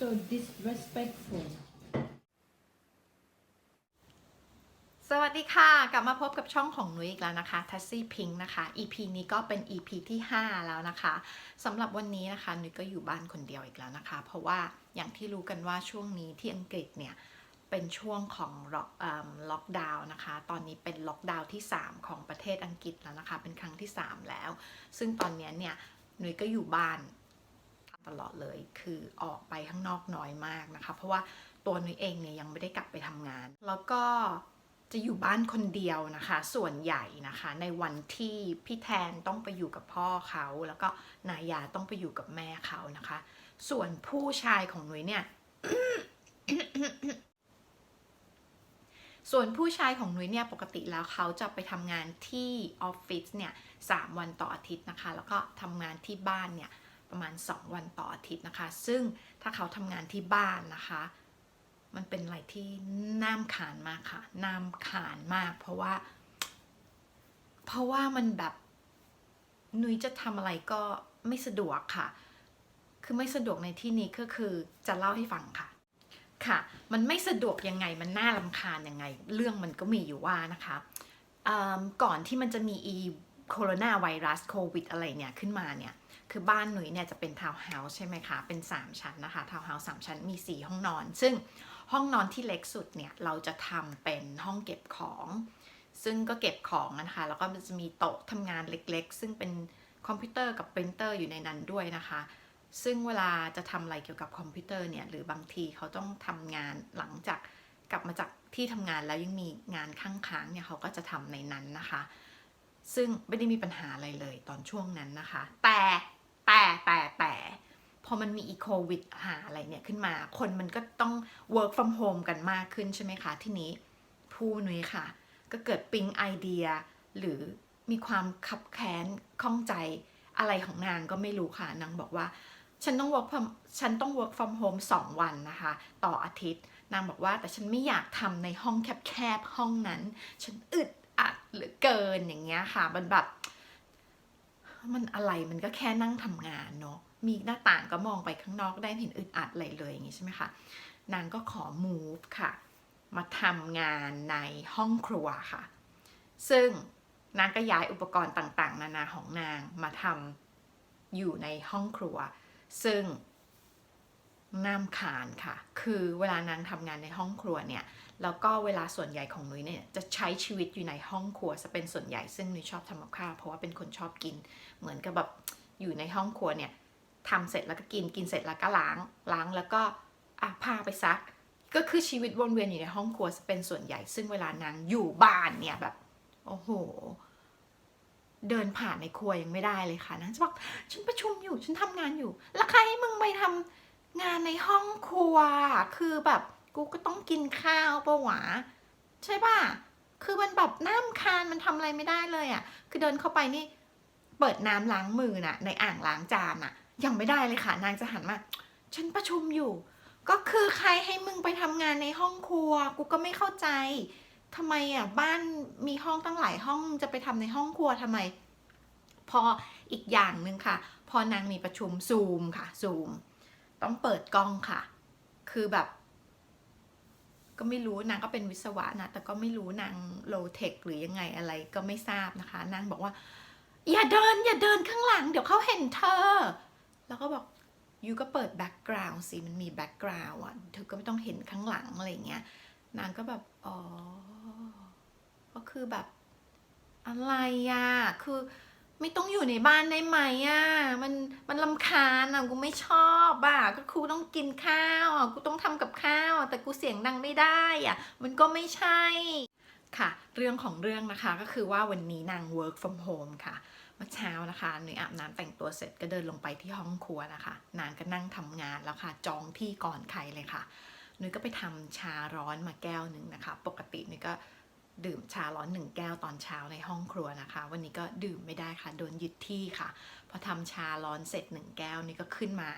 so disrespectful สวัสดีค่ะ กลับมาพบกับช่องของนุ้ยอีกแล้วนะคะ t a s s y Pink นะคะ EP นี้ก็เป็น EP ที่ 5 แล้วนะคะสำหรับวันนี้นะคะนุ้ยก็อยู่บ้านคนเดียวอีกแล้วนะคะ เพราะว่าอย่างที่รู้กันว่าช่วงนี้ที่อังกฤษเนี่ย เป็นช่วงของล็อกล็อกดาวน์นะคะ ตอนนี้เป็นล็อกดาวน์ที่ 3 ของประเทศอังกฤษแล้วนะคะ เป็นครั้งที่ 3 แล้ว ซึ่งตอนนี้เนี่ยนุ้ยก็อยู่บ้าน ตลอดเลย คือออกไปข้างนอกน้อยมากนะคะ เพราะว่าตัวนุ้ยเองเนี่ยยังไม่ได้กลับไปทำงาน แล้วก็จะอยู่บ้านคนเดียวนะคะ ส่วนใหญ่นะคะ ในวันที่พี่แทนต้องไปอยู่กับพ่อเขา แล้วก็นายาต้องไปอยู่กับแม่เขานะคะ ส่วนผู้ชายของนุ้ยเนี่ยส่วนผู้ชายของนุ้ยเนี่ยปกติแล้วเขาจะไปทำงานที่ออฟฟิศเนี่ยสามวันต่ออาทิตย์นะคะ แล้วก็ทำงานที่บ้านเนี่ย ประมาณ 2 วันต่ออาทิตย์นะคะ ซึ่งถ้าเขาทำงานที่บ้านนะคะ มันเป็นอะไรที่น่ามขานมากค่ะน่ามขานมาก เพราะว่า เพราะว่ามันแบบนุ้ยจะทำอะไรก็ไม่สะดวกค่ะ คือไม่สะดวกในที่นี้ก็คือจะเล่าให้ฟังค่ะ ค่ะ มันไม่สะดวกยังไง มันน่าลำคาญยังไง เรื่องมันก็มีอยู่ว่านะคะอืมก่อนที่มันจะมีอีโคโรนาไวรัสโควิดอะไรเนี่ยขึ้นมาเนี่ย คือบ้านหนุ่ยเนี่ยจะเป็นทาวน์เฮาส์ใช่ไหมคะ เป็น 3 ชั้นนะคะ ทาวน์เฮาส์สามชั้นมี 4 ห้องนอน ซึ่งห้องนอนที่เล็กสุดเนี่ย เราจะทำเป็นห้องเก็บของ ซึ่งก็เก็บของนะคะ แล้วก็มันจะมีโต๊ะทำงานเล็กๆ ซึ่งเป็นคอมพิวเตอร์กับปรินเตอร์อยู่ในนั้นด้วยนะคะ ซึ่งเวลาจะทำอะไรเกี่ยวกับคอมพิวเตอร์เนี่ย หรือบางทีเขาต้องทำงานหลังจากกลับมาจากที่ทำงานแล้วยังมีงานข้างค้างเนี่ยเขาก็จะทำในนั้นนะคะซึ่งไม่ได้มีปัญหาอะไรเลยตอนช่วงนั้นนะคะ แต่ อมันมีอีโควิดหาอะไรเนี่ยขึ้นมา คนมันก็ต้อง work from home กันมากขึ้นใช่ไหมคะ ที่นี้ผู้นุ้ยค่ะ ก็เกิดปิ๊งไอเดีย หรือมีความขับแค้นข้องใจอะไรของนางก็ไม่รู้ค่ะ นางบอกว่า ฉันต้อง work from ฉันต้อง work from home สองวันนะคะ ต่ออาทิตย์ นางบอกว่าแต่ฉันไม่อยากทำในห้องแคบๆห้องนั้น ฉันอึดอัดหลือเกินอย่างเงี้ยค่ะ มันแบบ มันอะไรมันก็แค่นั่งทำงานเนาะ มีหน้าต่างก็มองไปข้างนอกได้เห็นอึดอัดอะไรเลยอย่างงี้ใช่ไหมคะ นางก็ขอ move ค่ะ มาทำงานในห้องครัวค่ะ ซึ่งนางก็ย้ายอุปกรณ์ต่างๆ นานาของนางมาทำอยู่ในห้องครัว ซึ่งน้ำคานค่ะ คือเวลานางทำงานในห้องครัวเนี่ย แล้วก็เวลาส่วนใหญ่ของนุ้ยเนี่ยจะใช้ชีวิตอยู่ในห้องครัวจะเป็นส่วนใหญ่ซึ่งนุ้ยชอบทำกับข้าวเพราะว่าเป็นคนชอบกิน เหมือนกับแบบอยู่ในห้องครัวเนี่ย ทำเสร็จแล้วก็กินกินเสร็จแล้วก็ล้างล้างแล้วก็อะผ้าไปซัก ก็คือชีวิตวนเวียนอยู่ในห้องครัวเป็นส่วนใหญ่ ซึ่งเวลานางอยู่บ้านเนี่ยแบบโอ้โห เดินผ่านในครัวยังไม่ได้เลยค่ะนางจะบอกฉันประชุมอยู่ฉันทำงานอยู่ แล้วใครให้มึงไปทำงานในห้องครัว คือแบบกูก็ต้องกินข้าวปะหวะใช่ป่ะคือมันแบบน้ำคานมันทำอะไรไม่ได้เลยอะ่ะ คือเดินเข้าไปนี่ เปิดน้ำล้างมือน่ะ ในอ่างล้างจานน่ะ ยังไม่ได้เลยค่ะ นางจะหันมา ฉันประชุมอยู่ ก็คือใครให้มึงไปทำงานในห้องครัว กูก็ไม่เข้าใจทำไมอะบ้านมีห้องตั้งหลายห้องจะไปทำในห้องครัวทำไม พออีกอย่างหนึ่งค่ะ พอนางมีประชุมซูมค่ะซูมต้องเปิดกล้องค่ะ คือแบบ ก็ไม่รู้นางก็เป็นวิศวะนะ แต่ก็ไม่รู้นางโลเทคหรือยังไงอะไรก็ไม่ทราบนะคะ นางบอกว่า อย่าเดินอย่าเดินข้างหลัง เดี๋ยวเขาเห็นเธอ แล้วก็บอกยูก็เปิดแบ็กกราวน์สิมันมีแบ็กกราวน์อะเธอก็ไม่ต้องเห็นข้างหลังอะไรเงี้ยนางก็แบบอ๋อก็คือแบบอะไรอะคือไม่ต้องอยู่ในบ้านได้ไหมอะ มันมันลำคาญอะ กูไม่ชอบอะ ก็กูต้องกินข้าวอะ กูต้องทำกับข้าว แต่กูเสียงดังไม่ได้อะ มันก็ไม่ใช่ ค่ะ เรื่องของเรื่องนะคะก็คือว่าวันนี้นาง work from home ค่ะ เมื่อเช้านะคะหนูอาบน้ำแต่งตัวเสร็จก็เดินลงไปที่ห้องครัวนะคะ นางก็นั่งทำงานแล้วค่ะ จองที่ก่อนใครเลยค่ะหนูก็ไปทำชาร้อนมาแก้วหนึ่งนะคะ ปกติหนูก็ดื่มชาร้อนหนึ่งแก้วตอนเช้าในห้องครัวนะคะ วันนี้ก็ดื่มไม่ได้ค่ะ โดนยึดที่ค่ะ พอทำชาร้อนเสร็จหนึ่งแก้วนี่ก็ขึ้นมา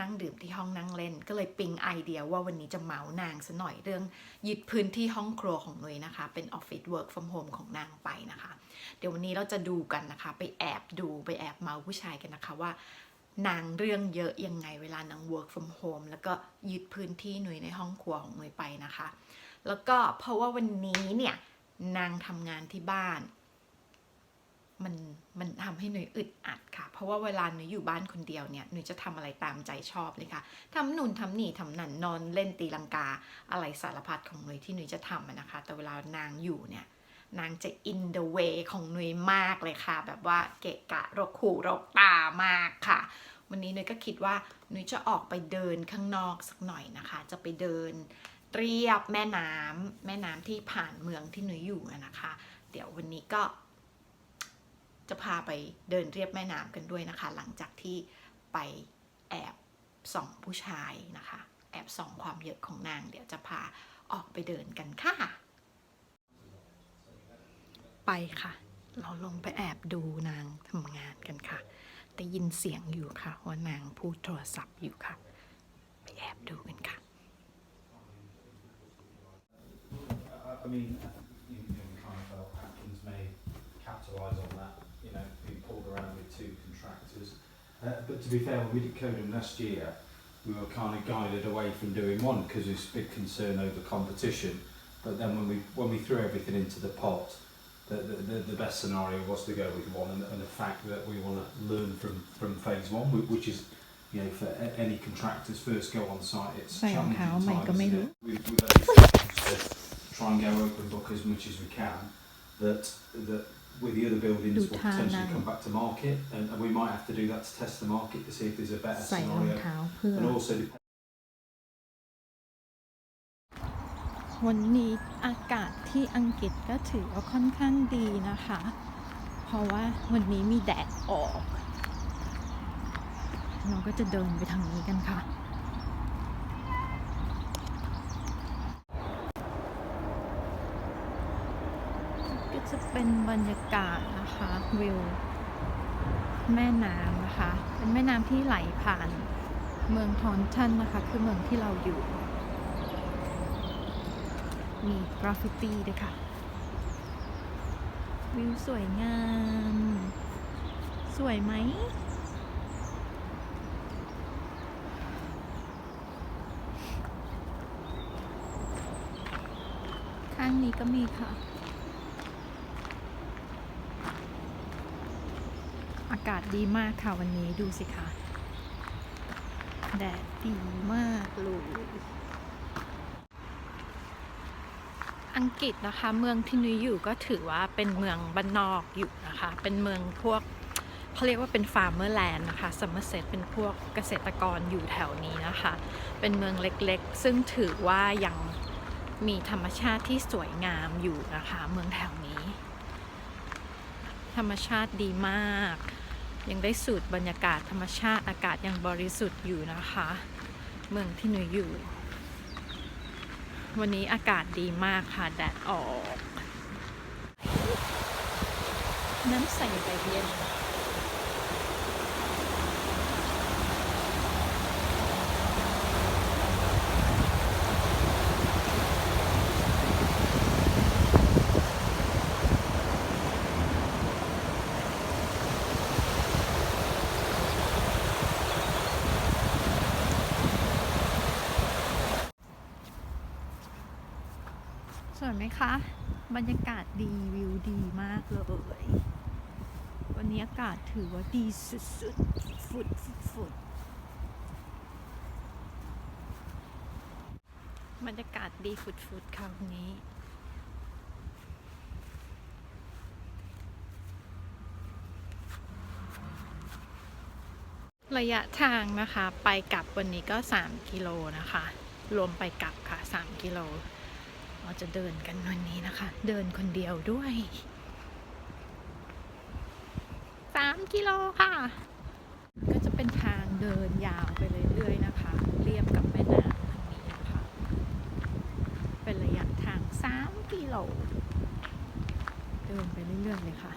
นั่งดื่มที่ห้องนั่งเล่น ก็เลยปิ๊งไอเดียว่าวันนี้จะเมาส์นางซะหน่อยเรื่องยึดพื้นที่ห้องครัวของหนุยนะคะ เป็นออฟฟิศเวิร์กฟอร์มโฮมของนางไปนะคะ เดี๋ยววันนี้เราจะดูกันนะคะ ไปแอบดูไปแอบเมาส์ผู้ชายกันนะคะว่านางเรื่องเยอะยังไงเวลานาง work from home แล้วก็ยึดพื้นที่หนุยในห้องครัวของหนุยไปนะคะ แล้วก็เพราะว่าวันนี้เนี่ยนางทำงานที่บ้าน มันมันทำให้หนุยอึดอัดค่ะ เพราะว่าเวลาหนุยอยู่บ้านคนเดียวเนี่ยหนุยจะทำอะไรตามใจชอบเลยค่ะทำนู่นทำนี่ทำนันนอนเล่นตีลังกา อะไรสารพัดของหนุยที่หนุยจะทำนะคะ แต่เวลานางอยู่เนี่ยนางจะ in the way ของหนุยมากเลยค่ะ แบบว่าเกะกะรกหูรกตามากค่ะ วันนี้หนุยก็คิดว่าหนุยจะออกไปเดินข้างนอกสักหน่อยนะคะ จะไปเดินเรียบแม่น้ำแม่น้ำที่ผ่านเมืองที่หนุยอยู่นะคะ เดี๋ยววันนี้ก็ จะพาไปเดินเรียบแม่น้ำกันด้วยนะคะ หลังจากที่ไปแอบส่องผู้ชายนะคะ แอบส่องความเยอะของนาง เดี๋ยวจะพาออกไปเดินกันค่ะ ไปค่ะ เราลงไปแอบดูนางทำงานกันค่ะได้ยินเสียงอยู่ค่ะว่านางพูดโทรศัพท์อยู่ค่ะ ไปแอบดูกันค่ะ I I mean, you know, we kind of felt Atkins may capitalise on that, you know, being pulled around with two contractors. Uh, but to be fair, when we did Conan last year, we were kind of guided away from doing one because there's big concern over competition. But then when we when we threw everything into the pot, the, the, the best scenario was to go with one, and, and the fact that we want to learn from, from phase one, which is you know for any contractors first go on site, it's challenging times. we, we try and go open book as much as we can. That that with the other buildings Do will potentially Thailand. come back to market, and, and we might have to do that to test the market to see if there's a better ใส่รอง scenario. เท้าเพื่อ And also, dep- วันนี้อากาศที่อังกฤษก็ถือว่าค่อนข้างดีนะคะ เพราะว่าวันนี้มีแดดออก เราก็จะเดินไปทางนี้กันค่ะ ก็จะ เป็นบรรยากาศนะคะวิวแม่น้ำนะคะ เป็นแม่น้ำที่ไหลผ่านเมืองทอนชันนะคะ คือเมืองที่เราอยู่ มีกราฟฟิตี้ด้วยค่ะ วิวสวยงาม สวยไหมข้างนี้ก็มีค่ะ อากาศดีมากค่ะวันนี้ดูสิคะแดดดีมากเลยอังกฤษนะคะ เมืองที่นุ้ยอยู่ก็ถือว่าเป็นเมืองบ้านนอกอยู่นะคะ เป็นเมืองพวกเขาเรียกว่าเป็นฟาร์มเมอร์แลนด์นะคะซัมเมอร์เซตเป็นพวกเกษตรกรอยู่แถวนี้นะคะ เป็นเมืองเล็กๆ ซึ่งถือว่ายังมีธรรมชาติที่สวยงามอยู่นะคะ เมืองแถวนี้ ธรรมชาติดีมาก ยังได้สูดบรรยากาศธรรมชาติอากาศยังบริสุทธิ์อยู่นะคะ เมืองที่หนูอยู่ วันนี้อากาศดีมากค่ะ แดดออก น้ำใสใบเย็น สวยไหมคะ บรรยากาศดีวิวดีมากเลย วันนี้อากาศถือว่าดีสุดๆฟุดฟุดฟุดบรรยากาศดีฟุดฟุดค่ะวันนี้ระยะทางนะคะ ไปกลับวันนี้ก็ 3 กิโลนะคะ รวมไปกลับค่ะ 3 กิโล เราจะเดินกันวันนี้นะคะ เดินคนเดียวด้วย3กิโลค่ะ ก็จะเป็นทางเดินยาวไปเรื่อยๆนะคะ เรียบกับแม่น้ำทางนี้นะคะ เป็นระยะทาง3กิโล เดินไปเรื่อยๆเลยค่ะ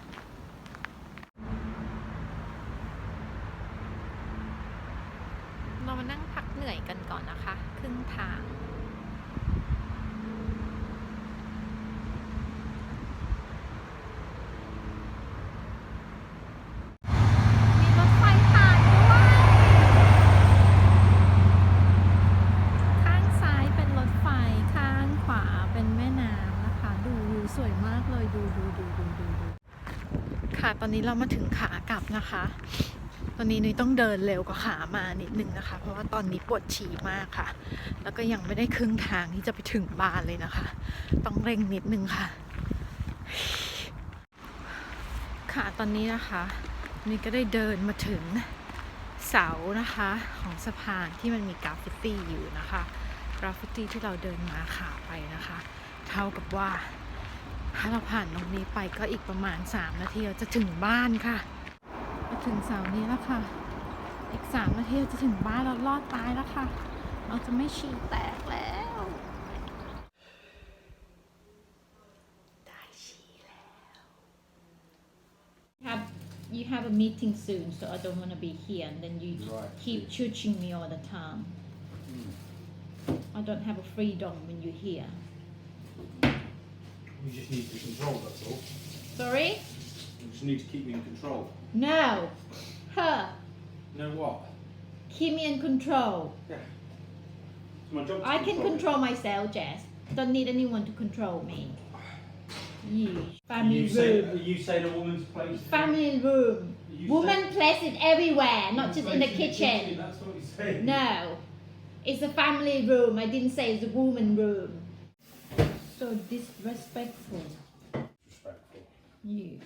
เรามานั่งพักเหนื่อยกันก่อนนะคะ ครึ่งทาง มีรถไฟผ่านด้วย ต อนนี้เรามาถึงขากลับนะคะ ตอนนี้นุ้ยต้องเดินเร็วกว่าขามานิดนึงนะคะ เพราะว่าตอนนี้ปวดฉี่มากค่ะ แล้วก็ยังไม่ได้ครึ่งทางที่จะไปถึงบ้านเลยนะคะ ต้องเร่งนิดนึงค่ะ ค่ะตอนนี้นะคะนี่ก็ได้เดินมาถึงเสานะคะของสะพานที่มันมีกราฟฟิตี้อยู่นะคะ กราฟฟิตี้ที่เราเดินมาขาไปนะคะ เท่ากับว่า ถ้าเราผ่านตรงนี้ไปก็อีกประมาณ 3 นาทีเราจะถึงบ้านค่ะ มาถึงเสานี้แล้วค่ะ อีก 3 นาทีเราจะถึงบ้านเรารอดตายแล้วค่ะ เราจะไม่ฉี่แตกแล้วได้ฉี่แล้ว Have you have a meeting soon, so I don't want to be here, and then you Right. keep judging me all the time. I don't have a freedom when you're here. You just need to control, that's all. Sorry? You just need to keep me in control. No, her. know what? Keep me in control. Yeah. It's my job to I can control control myself, Jess. Don't need anyone to control me. You family you say, room. you say the woman's place? Family room. You Woman place everywhere, not just in place the kitchen. That's what you say. No, it's a family room. I didn't say it's a woman room. So disrespectful. Respectful. You.